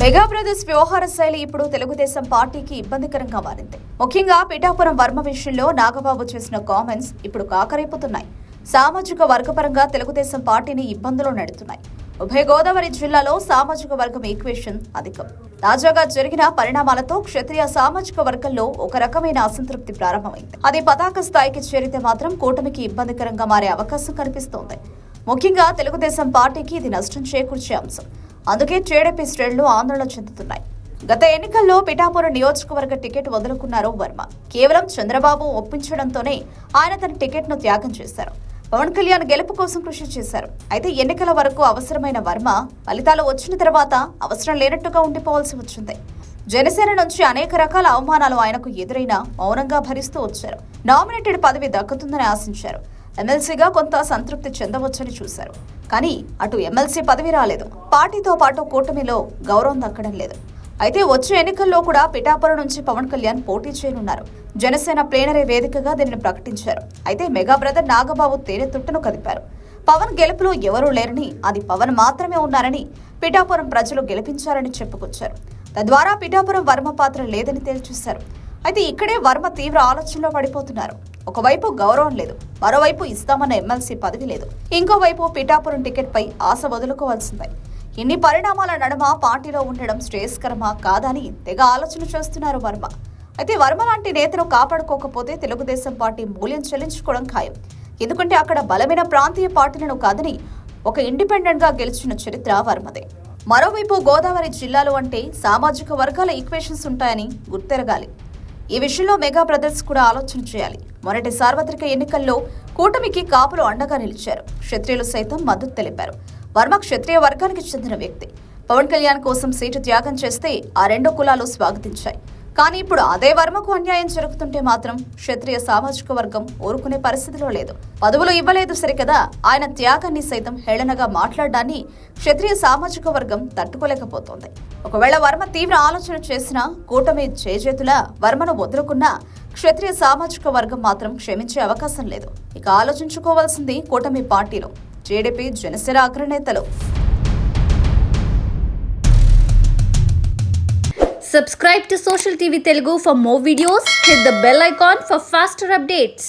Mega brothers వ్యవహార శైలి ఇప్పుడు తెలుగుదేశం పార్టీకి ఇబ్బందికరంగా మారింది. ముఖ్యంగా పిఠాపురం వర్మ విషయంలో నాగబాబు చేసిన కామెంట్స్ ఇప్పుడు కాకరైపోతున్నాయి. సామాజిక వర్గపరంగా తెలుగుదేశం పార్టీని ఇబ్బందులు నెడుతున్నాయి. ఉభయ గోదావరి జిల్లాలో సామాజిక వర్గం ఈక్వేషన్ అధికం. తాజాగా జరిగిన పరిణామాలతో క్షత్రియ సామాజిక వర్గంలో ఒక రకమైన అసంతృప్తి ప్రారంభమైంది. అది పతాక స్థాయికి చేరితే మాత్రం కూటమికి ఇబ్బందికరంగా మారే అవకాశం కనిపిస్తోంది. ముఖ్యంగా తెలుగుదేశం పార్టీకి ఇది నష్టం చేకూర్చే అంశం. అందుకే టీడీపీ శ్రేణులు ఆందోళన చెందుతున్నాయి. గత ఎన్నికల్లో పిఠాపురం నియోజకవర్గ టికెట్ వదులుకున్నారు వర్మ. కేవలం చంద్రబాబు ఒప్పించడంతోనే ఆయన తన టికెట్ను త్యాగం చేశారు. పవన్ కళ్యాణ్ గెలుపు కోసం కృషి చేశారు. అయితే ఎన్నికల వరకు అవసరమైన వర్మ ఫలితాలు వచ్చిన తర్వాత అవసరం లేనట్టుగా ఉండిపోవాల్సి వచ్చింది. జనసేన నుంచి అనేక రకాల అవమానాలు ఆయనకు ఎదురైనా మౌనంగా భరిస్తూ వచ్చారు. నామినేటెడ్ పదవి దక్కుతుందని ఆశించారు. ఎమ్మెల్సీగా కొంత సంతృప్తి చెందవచ్చని చూశారు. కానీ అటు ఎమ్మెల్సీ పదవి రాలేదు. పార్టీతో పాటు కూటమిలో గౌరవం దక్కడం లేదు. అయితే వచ్చే ఎన్నికల్లో కూడా పిఠాపురం నుంచి పవన్ కళ్యాణ్ పోటీ చేయనున్నారు. జనసేన ప్లేనరీ వేదికగా దీనిని ప్రకటించారు. అయితే మెగా బ్రదర్ నాగబాబు తేనెతుట్టును కదిపారు. పవన్ గెలుపులో ఎవరూ లేరని అది పవన్ మాత్రమే ఉన్నారని పిఠాపురం ప్రజలు గెలిపించారని చెప్పుకొచ్చారు. తద్వారా పిఠాపురం వర్మ పాత్ర లేదని తేల్చేశారు. అయితే ఇక్కడే వర్మ తీవ్ర ఆలోచనలో పడిపోతున్నారు. ఒకవైపు గౌరవం లేదు మరోవైపు ఇస్తామన్న ఎమ్మెల్సీ పదవి లేదు. ఇంకోవైపు పిఠాపురం టికెట్పై ఆశ వదులుకోవాల్సిందే. ఇన్ని పరిణామాల నడుమ పార్టీలో ఉండడం శ్రేయస్కరమా కాదని తెగ ఆలోచన చేస్తున్నారు వర్మ. అయితే వర్మ లాంటి నేతను కాపాడుకోకపోతే తెలుగుదేశం పార్టీ మూల్యం చెల్లించుకోవడం ఖాయం. ఎందుకంటే అక్కడ బలమైన ప్రాంతీయ పార్టీలను కాదని ఒక ఇండిపెండెంట్గా గెలిచిన చరిత్ర వర్మదే. మరోవైపు గోదావరి జిల్లాలో అంటే సామాజిక వర్గాల ఈక్వేషన్స్ ఉంటాయని గుర్తెరగాలి. ఈ విషయంలో మెగా బ్రదర్స్ కూడా ఆలోచన చేయాలి. మొన్నటి సార్వత్రిక ఎన్నికల్లో కూటమికి కాపులు అండగా నిలిచారు. క్షత్రియులు సైతం మద్దతు తెలిపారు. వర్మ క్షత్రియ వర్గానికి చెందిన వ్యక్తి. పవన్ కళ్యాణ్ కోసం సీటు త్యాగం చేస్తే ఆ రెండు కులాలు స్వాగతించాయి. కానీ ఇప్పుడు అదే వర్మకు అన్యాయం జరుగుతుంటే మాత్రం క్షత్రియ సామాజిక వర్గం ఊరుకునే పరిస్థితిలో లేదు. పదవులు ఇవ్వలేదు సరికదా ఆయన త్యాగాన్ని సైతం హేళనగా మాట్లాడడాన్ని క్షత్రియ సామాజిక వర్గం తట్టుకోలేకపోతోంది. ఒకవేళ వర్మ తీవ్ర ఆలోచన చేసినా కూటమి చేజేతుల వర్మను వదులుకున్నా క్షత్రియ సామాజిక వర్గం మాత్రం క్షమించే అవకాశం లేదు ఇక ఆలోచించుకోవాల్సింది కూటమి పార్టీలో టీడీపీ జనసేన అగ్రనేతలు Subscribe to Social TV Telugu for more videos. Hit the bell icon for faster updates.